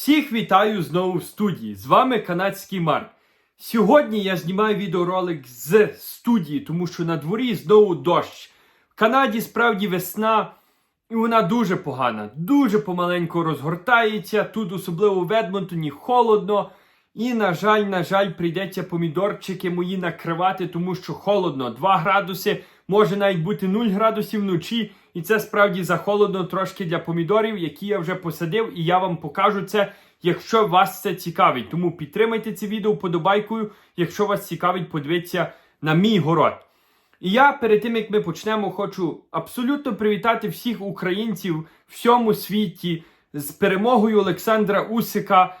Всіх вітаю знову в студії. З вами канадський Марк. Сьогодні я знімаю відеоролик з студії, тому що на дворі знову дощ. В Канаді справді весна, і вона дуже погана, дуже помаленьку розгортається. Тут, особливо в Едмонтоні, холодно. І, на жаль, на жаль, прийдеться помідорчики мої накривати, тому що холодно. 2 градуси, може навіть бути 0 градусів вночі. І це справді захолодно трошки для помідорів, які я вже посадив, і я вам покажу це, якщо вас це цікавить. Тому підтримайте це відео вподобайкою, якщо вас цікавить, подивитися на мій город. І я перед тим як ми почнемо, хочу абсолютно привітати всіх українців в всьому світі з перемогою Олександра Усика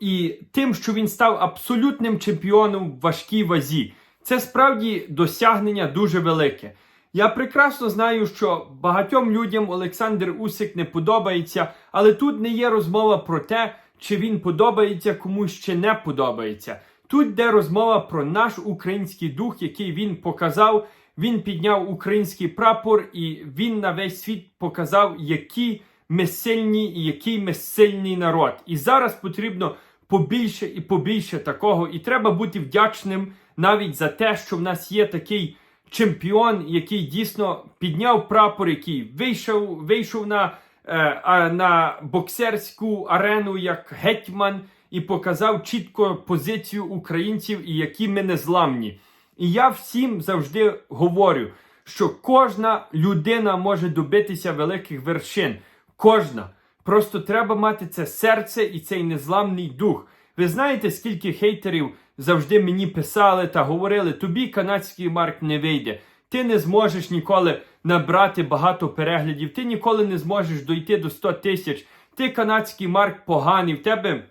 і тим, що він став абсолютним чемпіоном в важкій вазі. Це справді досягнення дуже велике. Я прекрасно знаю, що багатьом людям Олександр Усик не подобається, але тут не є розмова про те, чи він подобається комусь чи не подобається. Тут йде розмова про наш український дух, який він показав. Він підняв український прапор, і він на весь світ показав, які ми сильні і який ми сильний народ. І зараз потрібно побільше і побільше такого. І треба бути вдячним навіть за те, що в нас є такий чемпіон, який дійсно підняв прапор, який вийшов, вийшов на, е, на боксерську арену як гетьман і показав чітко позицію українців і які ми незламні. І я всім завжди говорю, що кожна людина може добитися великих вершин. Кожна. Просто треба мати це серце і цей незламний дух. Ви знаєте, скільки хейтерів завжди мені писали та говорили: тобі канадський марк не вийде. Ти не зможеш ніколи набрати багато переглядів, ти ніколи не зможеш дойти до 100 тисяч. Ти канадський марк поганий, в тебе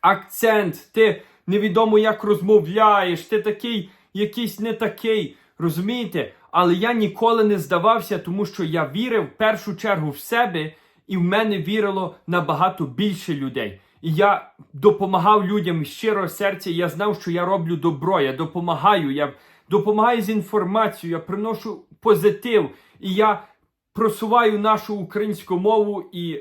акцент, ти невідомо як розмовляєш, ти такий якийсь не такий. Розумієте? Але я ніколи не здавався, тому що я вірив в першу чергу в себе, і в мене вірило набагато більше людей. І я допомагав людям з щирого серця. Я знав, що я роблю добро. Я допомагаю, я допомагаю з інформацією, я приношу позитив, і я просуваю нашу українську мову і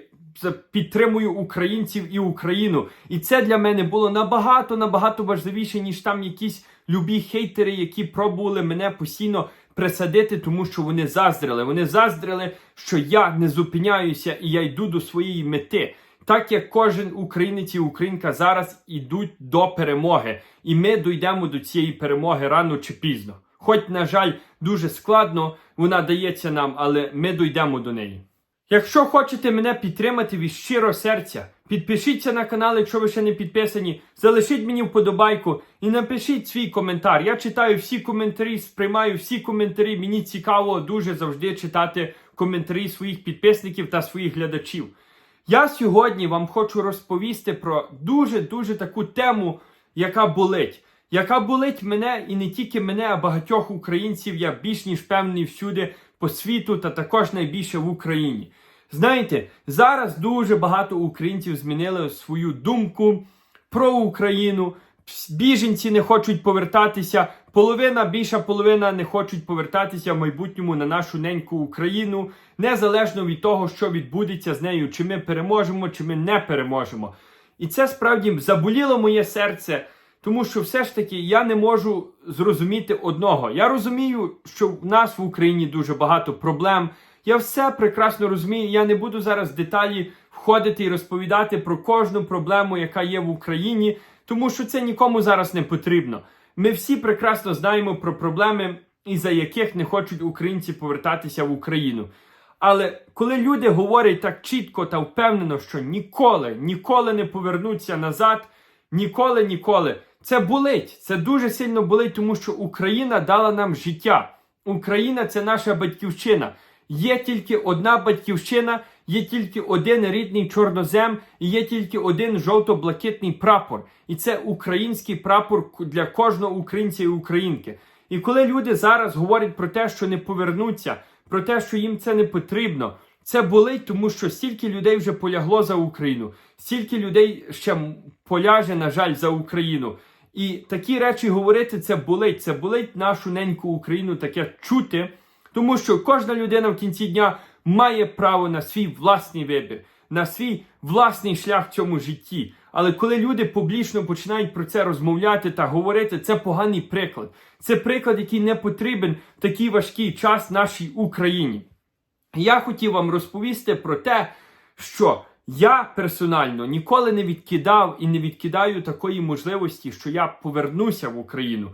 підтримую українців і Україну. І це для мене було набагато набагато важливіше, ніж там якісь любі хейтери, які пробували мене постійно присадити, тому що вони заздрили. Вони заздрили, що я не зупиняюся і я йду до своєї мети. Так як кожен українець і українка зараз ідуть до перемоги, і ми дійдемо до цієї перемоги рано чи пізно. Хоч, на жаль, дуже складно вона дається нам, але ми дійдемо до неї. Якщо хочете мене підтримати від щирого серця, підпишіться на канал, якщо ви ще не підписані, залишіть мені вподобайку і напишіть свій коментар. Я читаю всі коментарі, сприймаю всі коментарі. Мені цікаво дуже завжди читати коментарі своїх підписників та своїх глядачів. Я сьогодні вам хочу розповісти про дуже-дуже таку тему, яка болить. Яка болить мене і не тільки мене, а багатьох українців. Я більш ніж певний всюди по світу та також найбільше в Україні. Знаєте, зараз дуже багато українців змінили свою думку про Україну. Біженці не хочуть повертатися. Половина, більша половина не хочуть повертатися в майбутньому на нашу неньку Україну, незалежно від того, що відбудеться з нею, чи ми переможемо, чи ми не переможемо. І це справді заболіло моє серце, тому що все ж таки я не можу зрозуміти одного. Я розумію, що в нас в Україні дуже багато проблем. Я все прекрасно розумію. Я не буду зараз в деталі входити і розповідати про кожну проблему, яка є в Україні, тому що це нікому зараз не потрібно. Ми всі прекрасно знаємо про проблеми, із-за яких не хочуть українці повертатися в Україну. Але коли люди говорять так чітко та впевнено, що ніколи, ніколи не повернуться назад, ніколи, ніколи, це болить. Це дуже сильно болить, тому що Україна дала нам життя. Україна це наша батьківщина. Є тільки одна батьківщина, є тільки один рідний чорнозем, і є тільки один жовто-блакитний прапор. І це український прапор для кожного українця і українки. І коли люди зараз говорять про те, що не повернуться, про те, що їм це не потрібно, це болить, тому що стільки людей вже полягло за Україну, стільки людей ще поляже, на жаль, за Україну. І такі речі говорити це болить. Це болить нашу неньку Україну таке чути, тому що кожна людина в кінці дня має право на свій власний вибір. на свій власний шлях в цьому житті. Але коли люди публічно починають про це розмовляти та говорити, це поганий приклад. Це приклад, який не потрібен в такий важкий час нашій Україні. Я хотів вам розповісти про те, що я персонально ніколи не відкидав і не відкидаю такої можливості, що я повернуся в Україну.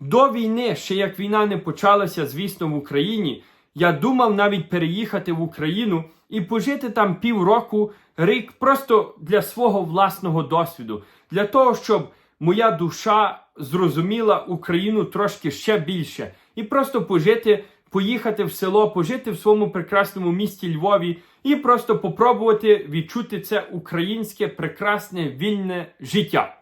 До війни, ще як війна не почалася, звісно, в Україні, я думав навіть переїхати в Україну і пожити там півроку, рік, просто для свого власного досвіду, для того, щоб моя душа зрозуміла Україну трошки ще більше, і просто пожити, поїхати в село, пожити в своєму прекрасному місті Львові і просто попробувати відчути це українське прекрасне вільне життя.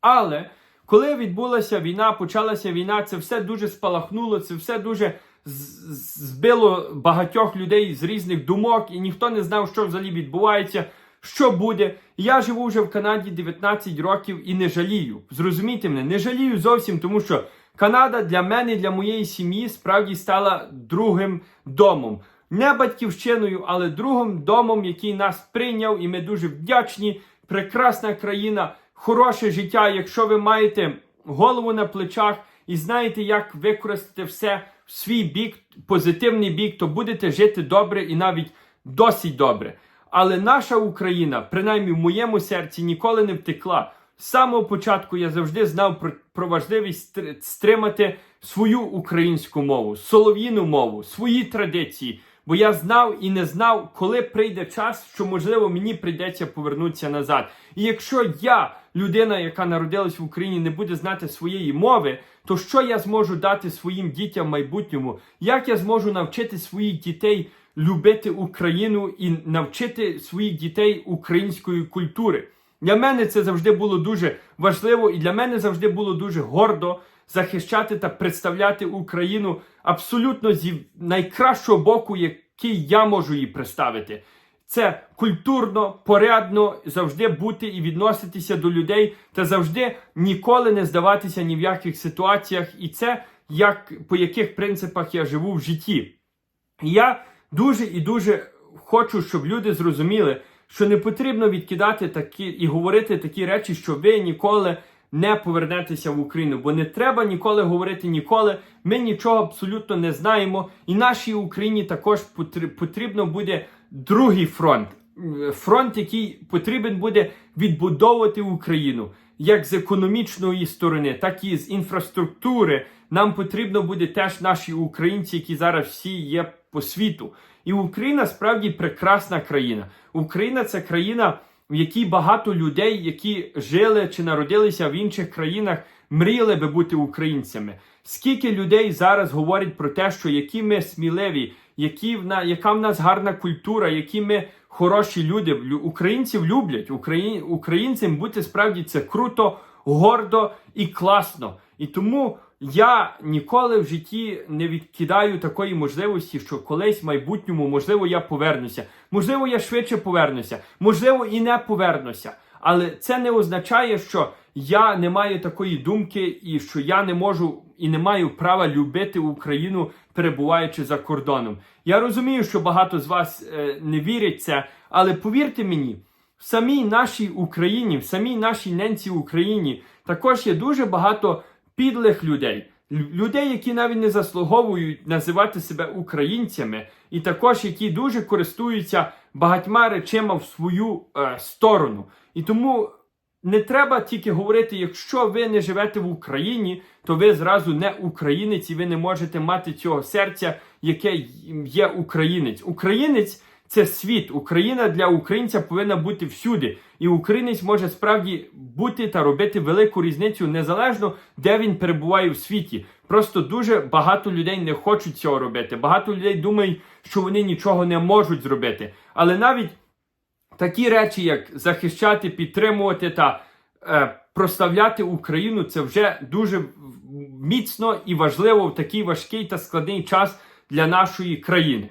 Але коли відбулася війна, почалася війна, це все дуже спалахнуло, це все дуже збило багатьох людей з різних думок, і ніхто не знав, що взагалі відбувається, що буде. Я живу вже в Канаді 19 років і не жалію. Зрозумійте мене, не жалію зовсім, тому що Канада для мене, для моєї сім'ї справді стала другим домом. Не батьківщиною, але другим домом, який нас прийняв, і ми дуже вдячні. Прекрасна країна, хороше життя. Якщо ви маєте голову на плечах і знаєте, як використати все в свій бік, позитивний бік, то будете жити добре і навіть досить добре. Але наша Україна, принаймні в моєму серці, ніколи не втекла. З самого початку я завжди знав про, про важливість стримати свою українську мову, солов'їну мову, свої традиції. Бо я знав і не знав, коли прийде час, що можливо мені прийдеться повернутися назад. І якщо я, людина, яка народилась в Україні, не буде знати своєї мови, то що я зможу дати своїм дітям в майбутньому? Як я зможу навчити своїх дітей любити Україну і навчити своїх дітей української культури? Для мене це завжди було дуже важливо, і для мене завжди було дуже гордо захищати та представляти Україну абсолютно зі найкращого боку, який я можу її представити. Це культурно, порядно завжди бути і відноситися до людей та завжди ніколи не здаватися ні в яких ситуаціях. І це як по яких принципах я живу в житті. І Я дуже і дуже хочу, щоб люди зрозуміли, що не потрібно відкидати такі і говорити такі речі, що ви ніколи не повернетеся в Україну, бо не треба ніколи говорити ніколи. Ми нічого абсолютно не знаємо, і нашій Україні також потрібно буде другий фронт. Фронт, який потрібен буде відбудовувати Україну як з економічної сторони, так і з інфраструктури. Нам потрібно буде теж наші українці, які зараз всі є по світу. І Україна справді прекрасна країна. Україна це країна, в якій багато людей, які жили чи народилися в інших країнах, мріяли би бути українцями. Скільки людей зараз говорять про те, що які ми сміливі, які в на яка в нас гарна культура, які ми хороші люди. Українців люблять. Україн, українцям бути справді це круто, гордо і класно. І тому я ніколи в житті не відкидаю такої можливості, що колись в майбутньому, можливо, я повернуся. Можливо, я швидше повернуся, можливо, і не повернуся. Але це не означає, що я не маю такої думки, і що я не можу і не маю права любити Україну, перебуваючи за кордоном. Я розумію, що багато з вас е, не вірять це, але повірте мені, в самій нашій Україні, в самій нашій ненці Україні також є дуже багато підлих людей. Людей, які навіть не заслуговують називати себе українцями, і також які дуже користуються багатьма речима в свою е, сторону. І тому не треба тільки говорити, якщо ви не живете в Україні, то ви зразу не українець і ви не можете мати цього серця, яке є українець. Українець це світ. Україна для українця повинна бути всюди. І українець може справді бути та робити велику різницю незалежно, де він перебуває в світі. Просто дуже багато людей не хочуть цього робити. Багато людей думають, що вони нічого не можуть зробити. Але навіть такі речі, як захищати, підтримувати та е, прославляти Україну, це вже дуже міцно і важливо в такий важкий та складний час для нашої країни.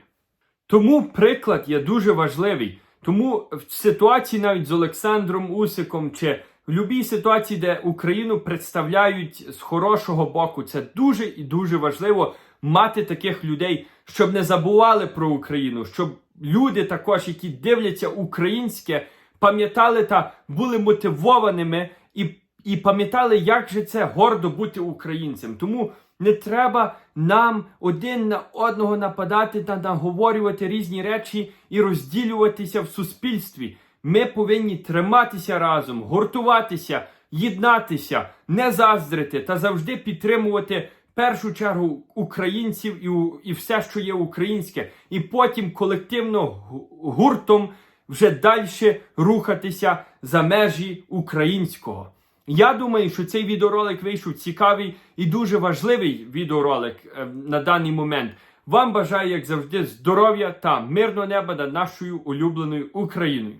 Тому приклад є дуже важливий. Тому в ситуації навіть з Олександром Усиком чи в будь-якій ситуації, де Україну представляють з хорошого боку, це дуже і дуже важливо мати таких людей, щоб не забували про Україну, щоб люди також, які дивляться українське, пам'ятали та були мотивованими і, і пам'ятали, як же це гордо бути українцем. Тому не треба нам один на одного нападати та наговорювати різні речі і розділюватися в суспільстві. Ми повинні триматися разом, гуртуватися, єднатися, не заздрити та завжди підтримувати в першу чергу українців і, і все, що є українське, і потім колективно гуртом вже далі рухатися за межі українського. Я думаю, що цей відеоролик вийшов цікавий і дуже важливий відеоролик е, на даний момент. Вам бажаю, як завжди, здоров'я та мирного неба над нашою улюбленою Україною.